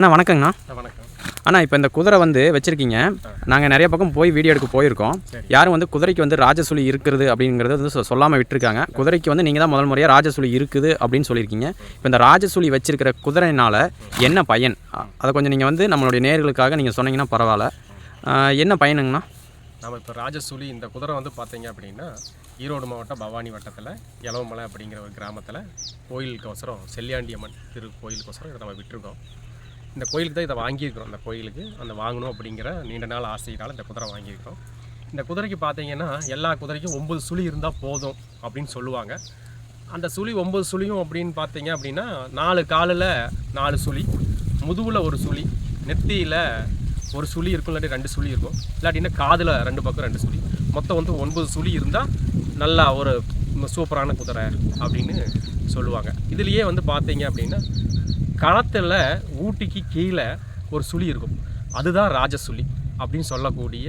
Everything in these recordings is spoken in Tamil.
அண்ணா வணக்கங்கண்ணா. வணக்கம். அண்ணா இப்போ இந்த குதிரை வந்து வச்சுருக்கீங்க. நாங்கள் நிறைய பக்கம் போய் வீடியோ எடுக்க போயிருக்கோம். யாரும் வந்து குதிரைக்கு வந்து ராஜசுழி இருக்கிறது அப்படிங்கிறது வந்து சொ- சொல்லாம விட்டுருக்காங்க. குதிரைக்கு வந்து நீங்கள் தான் முதல் முறையாக ராஜசுழி இருக்குது அப்படின்னு சொல்லியிருக்கீங்க. இப்போ இந்த ராஜசுழி வச்சிருக்கிற குதிரையினால் என்ன பயன்? அதை கொஞ்சம் நீங்கள் வந்து நம்மளுடைய நேர்களுக்காக நீங்கள் சொன்னீங்கன்னா பரவாயில்ல. என்ன பயனுங்கண்ணா? நம்ம இப்போ ராஜசூலி இந்த குதிரை வந்து பார்த்தீங்க அப்படின்னா ஈரோடு மாவட்டம் பவானி வட்டத்தில் எலவமலை அப்படிங்கிற ஒரு கிராமத்தில் கோயிலுக்கோசரம் செல்லியாண்டியம்மன் திரு கோயிலுக்கோசரம் இதை நம்ம விட்டுருக்கோம். இந்த கோயிலுக்கு தான் இதை வாங்கியிருக்கிறோம். அந்த கோயிலுக்கு அந்த வாங்கணும் அப்படிங்கிற நீண்ட நாள் ஆசையினால் இந்த குதிரை வாங்கியிருக்கிறோம். இந்த குதிரைக்கு பார்த்தீங்கன்னா எல்லா குதிரைக்கும் ஒம்பது சுழி இருந்தால் போதும் அப்படின்னு சொல்லுவாங்க. அந்த சுழி ஒம்பது சுழியும் அப்படின்னு பார்த்தீங்க அப்படின்னா நாலு காலில் நாலு சுழி முதுகில் ஒரு சுழி நெத்தியில் ஒரு சுழி இருக்கும் இல்லாட்டி ரெண்டு சுழி இருக்கும். இல்லாட்டினா காதில் ரெண்டு பக்கம் ரெண்டு சுழி. மொத்தம் வந்து ஒன்பது சுழி இருந்தால் நல்லா ஒரு சூப்பரான குதிரை அப்படின்னு சொல்லுவாங்க. இதுலேயே வந்து பார்த்தீங்க அப்படின்னா களத்தில் ஊட்டிக்கு கீழே ஒரு சுழி இருக்கும். அதுதான் ராஜசுழி அப்படின்னு சொல்லக்கூடிய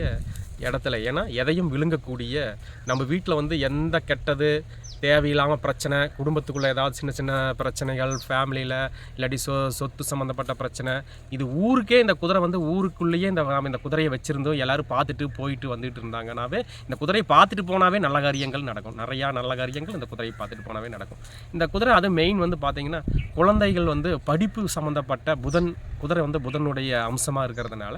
இடத்துல. ஏன்னா எதையும் விழுங்கக்கூடிய நம்ம வீட்டில் வந்து எந்த கெட்டது தேவையில்லாமல் பிரச்சனை குடும்பத்துக்குள்ளே ஏதாவது சின்ன சின்ன பிரச்சனைகள் ஃபேமிலியில் இல்லாட்டி சொ சொத்து சம்மந்தப்பட்ட பிரச்சனை இது ஊருக்கே இந்த குதிரை வந்து ஊருக்குள்ளேயே இந்த நாம் இந்த குதிரையை வச்சுருந்தோம். எல்லாரும் பார்த்துட்டு போயிட்டு வந்துட்டு இருந்தாங்கனாவே இந்த குதிரையை பார்த்துட்டு போனாவே நல்ல காரியங்கள் நடக்கும். நிறையா நல்ல காரியங்கள் இந்த குதிரையை பார்த்துட்டு போனாவே நடக்கும். இந்த குதிரை அது மெயின் வந்து பார்த்திங்கன்னா குழந்தைகள் வந்து படிப்பு சம்மந்தப்பட்ட புதன் குதிரை வந்து புதனுடைய அம்சமாக இருக்கிறதுனால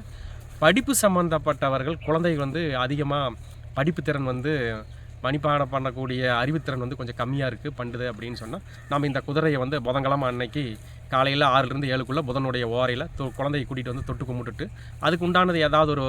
படிப்பு சம்மந்தப்பட்டவர்கள் குழந்தை வந்து அதிகமாக படிப்பு திறன் வந்து மணிப்பாடம் பண்ணக்கூடிய அறிவுத்திறன் வந்து கொஞ்சம் கம்மியாக இருக்குது பண்ணுது அப்படின்னு சொன்னால் நம்ம இந்த குதிரையை வந்து புதன்கிழமை அன்னைக்கு காலையில் ஆறுலேருந்து ஏழுக்குள்ளே புதனுடைய ஓரையில் தொ குழந்தையை கூட்டிகிட்டு வந்து தொட்டு கும்பிட்டுட்டு அதுக்கு உண்டானது ஏதாவது ஒரு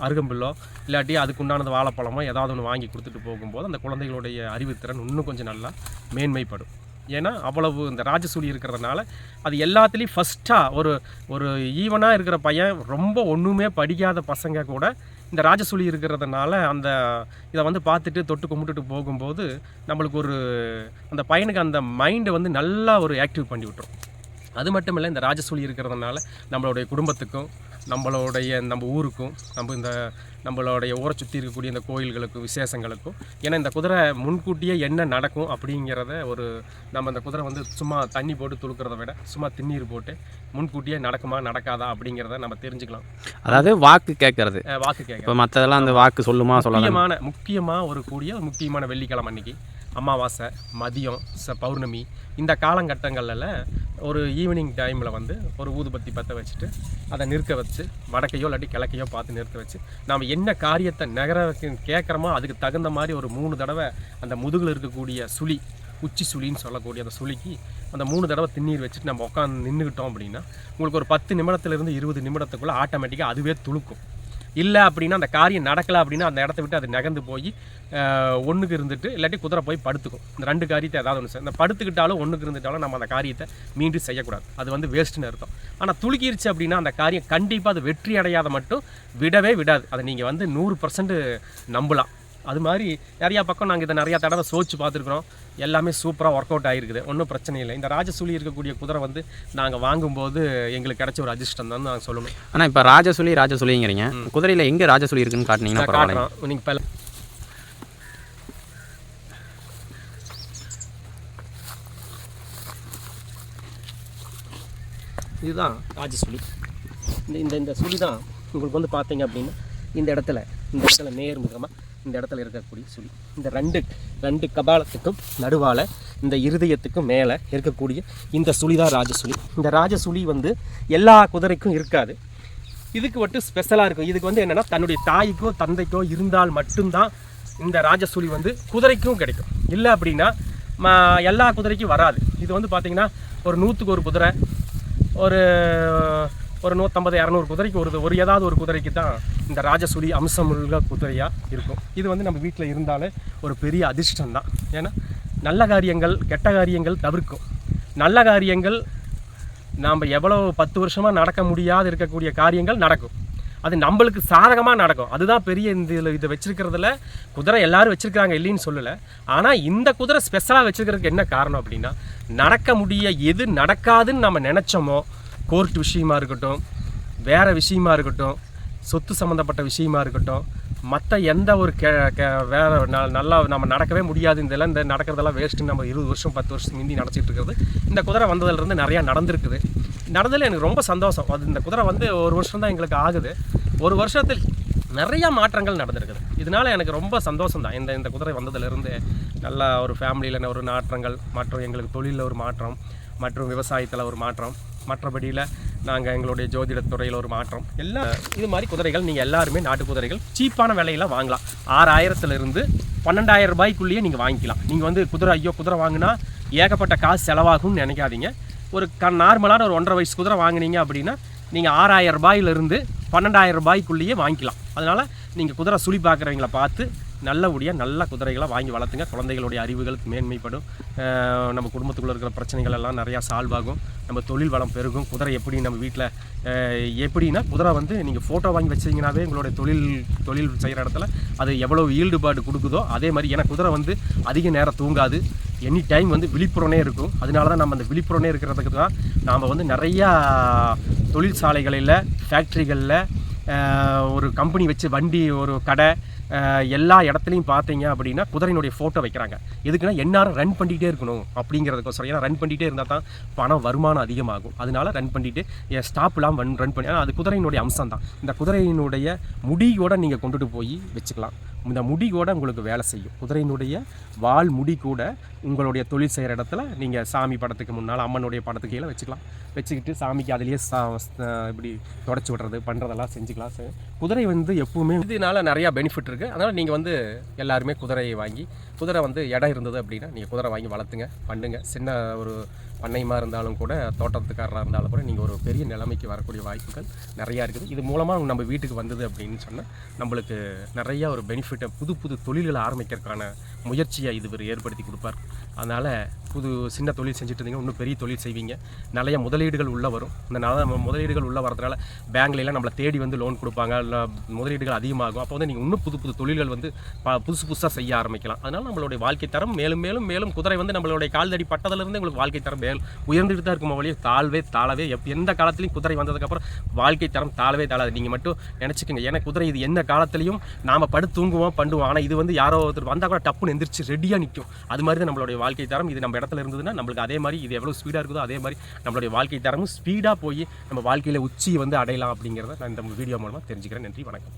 அருகம்பில்லோ இல்லாட்டி அதுக்கு உண்டானது வாழைப்பழமோ ஏதாவது ஒன்று வாங்கி கொடுத்துட்டு போகும்போது அந்த குழந்தைகளுடைய அறிவுத்திறன் இன்னும் கொஞ்சம் நல்லா மேன்மைப்படும். ஏன்னா அவ்வளவு இந்த ராஜசூலி இருக்கிறதுனால அது எல்லாத்துலேயும் ஃபஸ்ட்டாக ஒரு ஒரு ஈவனாக இருக்கிற பையன் ரொம்ப ஒன்றுமே படிக்காத பசங்க கூட இந்த ராஜசூலி இருக்கிறதுனால அந்த இதை வந்து பார்த்துட்டு தொட்டு கும்பிட்டுட்டு போகும்போது நம்மளுக்கு ஒரு அந்த பையனுக்கு அந்த மைண்டை வந்து நல்லா ஒரு ஆக்டிவ் பண்ணி விட்டுரும். அது மட்டும் இல்லை இந்த ராஜசூலி இருக்கிறதுனால நம்மளுடைய குடும்பத்துக்கும் நம்மளுடைய நம்ம ஊருக்கும் நம்ம இந்த நம்மளுடைய ஊரை சுற்றி இருக்கக்கூடிய இந்த கோயில்களுக்கும் விசேஷங்களுக்கும். ஏன்னா இந்த குதிரை முன்கூட்டியே என்ன நடக்கும் அப்படிங்கிறத ஒரு நம்ம இந்த குதிரை வந்து சும்மா தண்ணி போட்டு துளுக்கிறத விட சும்மா திண்ணீர் போட்டு முன்கூட்டியே நடக்குமா நடக்காதா அப்படிங்கிறத நம்ம தெரிஞ்சுக்கலாம். அதாவது வாக்கு கேட்கறது. வாக்கு கேட்க இப்போ மற்றதெல்லாம் அந்த வாக்கு சொல்லுமா சொல்லாத? முக்கியமான முக்கியமாக ஒரு கூடிய முக்கியமான வெள்ளிக்கிழமை அன்னைக்கு. அமாவாசை மதியம் ச பௌர்ணமி. இந்த காலகட்டங்களில் ஒரு ஈவினிங் டைமில் வந்து ஒரு ஊதுபத்தி பற்ற வச்சுட்டு அதை நிறுத்த வச்சு வடக்கையோ இல்லாட்டி கிழக்கையோ பார்த்து நிறுத்த வச்சு நாம் என்ன காரியத்தை நகர கேட்குறோமோ அதுக்கு தகுந்த மாதிரி ஒரு மூணு தடவை அந்த முதுகில் இருக்கக்கூடிய சுழி உச்சி சுழின்னு சொல்லக்கூடிய அந்த சுழிக்கு அந்த மூணு தடவை திண்ணீர் வச்சுட்டு நம்ம உட்காந்து நின்றுக்கிட்டோம் அப்படின்னா உங்களுக்கு ஒரு பத்து நிமிடத்துலேருந்து இருபது நிமிடத்துக்குள்ளே ஆட்டோமேட்டிக்காக அதுவே துளுக்கும். இல்லை அப்படின்னா அந்த காரியம் நடக்கலை அப்படின்னா அந்த இடத்த விட்டு அது நகர்ந்து போய் ஒன்றுக்கு இருந்துட்டு இல்லாட்டி குதிரை போய் படுத்துக்கும். இந்த ரெண்டு காரியத்தை ஏதாவது ஒன்று இந்த படுத்துக்கிட்டாலும் ஒன்றுக்கு இருந்துட்டாலும் நம்ம அந்த காரியத்தை மீண்டும் செய்யக்கூடாது. அது வந்து வேஸ்ட்டுன்னு அர்த்தம். ஆனால் துளுக்கிருச்சு அப்படின்னா அந்த காரியம் கண்டிப்பாக அது வெற்றி அடையாத மட்டும் விடவே விடாது. அதை நீங்கள் வந்து நூறு பர்சன்ட் நம்பலாம். அது மாதிரி நிறையா பக்கம் நாங்கள் இதை நிறையா தடவை சோச்சு பார்த்துருக்குறோம். எல்லாமே சூப்பராக ஒர்க் அவுட் ஆகிருக்குது ஒன்றும் பிரச்சனை இல்லை. இந்த ராஜசூலி இருக்கக்கூடிய குதிரை வந்து நாங்கள் வாங்கும்போது எங்களுக்கு கிடைச்ச ஒரு அதிர்ஷ்டம் தான் நாங்கள் சொல்லணும். ஆனால் இப்போ ராஜசுழி ராஜசுழிங்கிறீங்க. குதிரையில் எங்கே ராஜசுழி இருக்குன்னு காட்டினீங்கன்னா காட்டுறோம் நீங்கள் இப்போ இதுதான் ராஜசுழி. இந்த இந்த இந்த சுழி தான் உங்களுக்கு வந்து பார்த்தீங்க அப்படின்னா இந்த இடத்துல இந்த இடத்துல நேர்முகமாக இந்த இடத்துல இருக்கக்கூடிய சுழி. இந்த ரெண்டு ரெண்டு கபாலத்துக்கும் நடுவால் இந்த இருதயத்துக்கும் மேலே இருக்கக்கூடிய இந்த சுழி தான் ராஜசுழி இந்த ராஜசுழி வந்து எல்லா குதிரைக்கும் இருக்காது. இதுக்கு மட்டும் ஸ்பெஷலாக இருக்கும். இதுக்கு வந்து என்னென்னா தன்னுடைய தாய்க்கோ தந்தைக்கோ இருந்தால் மட்டும்தான் இந்த ராஜசுழி வந்து குதிரைக்கும் கிடைக்கும். இல்லை அப்படின்னா எல்லா குதிரைக்கும் வராது. இது வந்து பார்த்திங்கன்னா ஒரு நூற்றுக்கு ஒரு குதிரை ஒரு ஒரு நூற்றம்பது இரநூறு குதிரைக்கு ஒரு ஒரு ஏதாவது ஒரு குதிரைக்கு தான் இந்த ராஜசுரி அம்சமுள்ள குதிரையாக இருக்கும். இது வந்து நம்ம வீட்டில் இருந்தாலே ஒரு பெரிய அதிர்ஷ்டம் தான். ஏன்னா நல்ல காரியங்கள் கெட்ட காரியங்கள் தவிர்க்கும். நல்ல காரியங்கள் நாம் எவ்வளோ பத்து வருஷமாக நடக்க முடியாது இருக்கக்கூடிய காரியங்கள் நடக்கும். அது நம்மளுக்கு சாதகமாக நடக்கும். அதுதான் பெரிய இந்த இதில் இதை வச்சுருக்கிறதுல குதிரை எல்லோரும் வச்சுருக்காங்க இல்லைன்னு சொல்லலை. ஆனால் இந்த குதிரை ஸ்பெஷலாக வச்சுருக்கிறதுக்கு என்ன காரணம் அப்படின்னா நடக்க முடிய எது நடக்காதுன்னு நம்ம நினச்சோமோ கோர்ட் விஷயமா இருக்கட்டும் வேறு விஷயமா இருக்கட்டும் சொத்து சம்மந்தப்பட்ட விஷயமா இருக்கட்டும் மற்ற எந்த ஒரு கே கே வேற ந- நல்லா நம்ம நடக்கவே முடியாது இதெல்லாம் இந்த நடக்கிறதெல்லாம் வேஸ்ட்டு நம்ம இருபது வருஷம் பத்து வருஷம் முந்தி நடச்சிட்டு இருக்கிறது. இந்த குதிரை வந்ததுலேருந்து நிறையா நடந்திருக்குது. நடந்ததில் எனக்கு ரொம்ப சந்தோஷம். அது இந்த குதிரை வந்து ஒரு வருஷம் தான் எங்களுக்கு ஆகுது. ஒரு வருஷத்தில் நிறையா மாற்றங்கள் நடந்திருக்குது. இதனால எனக்கு ரொம்ப சந்தோஷம் தான். இந்த இந்த குதிரை வந்ததுலேருந்து நல்லா ஒரு ஃபேமிலியில் ஒரு மாற்றங்கள் மற்றும் எங்களுக்கு தொழிலில் ஒரு மாற்றம் மற்றும் விவசாயத்தில் ஒரு மாற்றம். மற்றபடியில் நாங்கள் எங்களுடைய ஜோதிட துறையில் ஒரு மாற்றம். எல்லா இது மாதிரி குதிரைகள் நீங்கள் எல்லாருமே நாட்டு குதிரைகள் சீப்பான விலையெல்லாம் வாங்கலாம். ஆறாயிரத்துலேருந்து பன்னெண்டாயிரம் ரூபாய்க்குள்ளேயே நீங்கள் வாங்கிக்கலாம். நீங்கள் வந்து குதிரை ஐயோ குதிரை வாங்கினா ஏகப்பட்ட காசு செலவாகும்னு நினைக்காதீங்க. ஒரு க நார்மலான ஒரு ஒன்றரை வயசு குதிரை வாங்குனீங்க அப்படின்னா நீங்கள் ஆறாயிரம் ரூபாயிலிருந்து பன்னெண்டாயிரம் ரூபாய்க்குள்ளேயே வாங்கிக்கலாம். அதனால் நீங்கள் குதிரை சுழி பார்க்குறவங்கள பார்த்து நல்லபடியாக நல்ல குதிரைகளை வாங்கி வளர்த்துங்க. குழந்தைகளுடைய அறிவுகளுக்கு மேன்மைப்படும். நம்ம குடும்பத்துக்குள்ளே இருக்கிற பிரச்சனைகள் எல்லாம் நிறையா சால்வ் ஆகும். நம்ம தொழில் வளம் பெருகும். குதிரை எப்படி நம்ம வீட்டில் எப்படின்னா குதிரை வந்து நீங்கள் ஃபோட்டோ வாங்கி வச்சிங்கனாவே உங்களுடைய தொழில் தொழில் செய்கிற இடத்துல அது எவ்வளோ ஈல்டுபாடு கொடுக்குதோ அதே மாதிரி ஏன்னா குதிரை வந்து அதிக நேரம் தூங்காது. எனி டைம் வந்து விழிப்புறனே இருக்கும். அதனால தான் நம்ம அந்த விழிப்புறனே இருக்கிறதுக்கு தான் நாம் வந்து நிறையா தொழிற்சாலைகளில் ஃபேக்ட்ரிகளில் ஒரு கம்பெனி வச்சு வண்டி ஒரு கடை எல்லா இடத்துலையும் பார்த்தீங்க அப்படின்னா குதிரையினுடைய ஃபோட்டோ வைக்கிறாங்க. எதுக்குன்னா எந்நேரம் ரன் பண்ணிகிட்டே இருக்கணும் அப்படிங்கிறதுக்கோசரம். ஏன்னா ரன் பண்ணிகிட்டே இருந்தால் தான் பணம் வருமானம் அதிகமாகும். அதனால ரன் பண்ணிவிட்டு என் ஸ்டாப்லாம் ரன் ரன் பண்ணி ஆனா, அது குதிரையினுடைய அம்சம் தான். இந்த குதிரையினுடைய முடியோட நீங்கள் கொண்டுட்டு போய் வச்சுக்கலாம். இந்த முடி கூட உங்களுக்கு வேலை செய்யும். குதிரையினுடைய வால் முடி கூட உங்களுடைய தொழில் செய்கிற இடத்துல நீங்கள் சாமி படத்துக்கு முன்னால் அம்மனுடைய படத்துக்கு கீழே வச்சுக்கலாம். வச்சுக்கிட்டு சாமிக்கு அதுலேயே சா இப்படி தொடச்சி விடுறது பண்ணுறதெல்லாம் செஞ்சுக்கலாம். சார். குதிரை வந்து எப்போவுமே இதனால் நிறையா பெனிஃபிட் இருக்குது அதனால் நீங்கள் வந்து எல்லாருமே குதிரையை வாங்கி குதிரை வந்து இடம் இருந்தது அப்படின்னா நீங்கள் குதிரை வாங்கி வளர்த்துங்க பண்ணுங்க. சின்ன ஒரு பண்ணையமாக இருந்தாலும் கூட தோட்டத்துக்காரராக இருந்தாலும் கூட நீங்கள் ஒரு பெரிய நிலைமைக்கு வரக்கூடிய வாய்ப்புகள் நிறையா இருக்குது. இது மூலமாக நம்ம வீட்டுக்கு வந்தது அப்படின்னு சொன்னால் நம்மளுக்கு நிறையா ஒரு பெனிஃபிட்டை புது புது தொழில்களை ஆரம்பிக்கிறதுக்கான முயற்சியை இதுவர் ஏற்படுத்தி கொடுப்பார். அதனால் புது சின்ன தொழில் செஞ்சுட்டு இருந்தீங்க இன்னும் பெரிய தொழில் செய்வீங்க. நிறைய முதலீடுகள் உள்ளே வரும். இந்த நல்ல முதலீடுகள் உள்ளே வரதுனால பேங்க்லாம் நம்மளை தேடி வந்து லோன் கொடுப்பாங்க. இல்லை முதலீடுகள் அதிகமாகும். அப்போ வந்து நீங்கள் இன்னும் புது புது தொழில்கள் வந்து ப- புதுசு புதுசாக செய்ய ஆரம்பிக்கலாம். அதனால் நம்மளுடைய வாழ்க்கை தரம் மேலும் மேலும் மேலும் குதிரை வந்து நம்மளுடைய கால்தடி பட்டதுலேருந்து உங்களுக்கு வாழ்க்கை தரம் மேல் உயர்ந்துட்டு தான் இருக்கும் வழியே தாழ்வே தாழவே எப் எந்த காலத்துலையும் குதிரை வந்ததுக்கப்புறம் வாழ்க்கை தரம் தாழவே தாழாது. நீங்கள் மட்டும் நினச்சிக்கோங்க. ஏன்னா குதிரை இது எந்த காலத்துலையும் நாம் படுத்து தூங்குவோம் பண்ணுவோம் ஆனால் இது வந்து யாரோ ஒருத்தர் வந்தால் கூட டப்புன்னு எந்திரிச்சு ரெடியாக நிற்கும் அது மாதிரி தான் நம்மளுடைய வாழ்க்கை. வாழ்க்கை தரம் இது நம்ம இடத்துல இருந்ததுன்னா நம்மளுக்கு அதே மாதிரி இது எவ்வளோ ஸ்பீடாக இருக்குதோ அதே மாதிரி நம்மளுடைய வாழ்க்கை தரமும் ஸ்பீடாக போய் நம்ம வாழ்க்கையில் உச்சி வந்து அடையலாம் அப்படிங்கிறத நான் இந்த வீடியோ மூலமாக தெரிஞ்சுக்கிறேன். நன்றி வணக்கம்.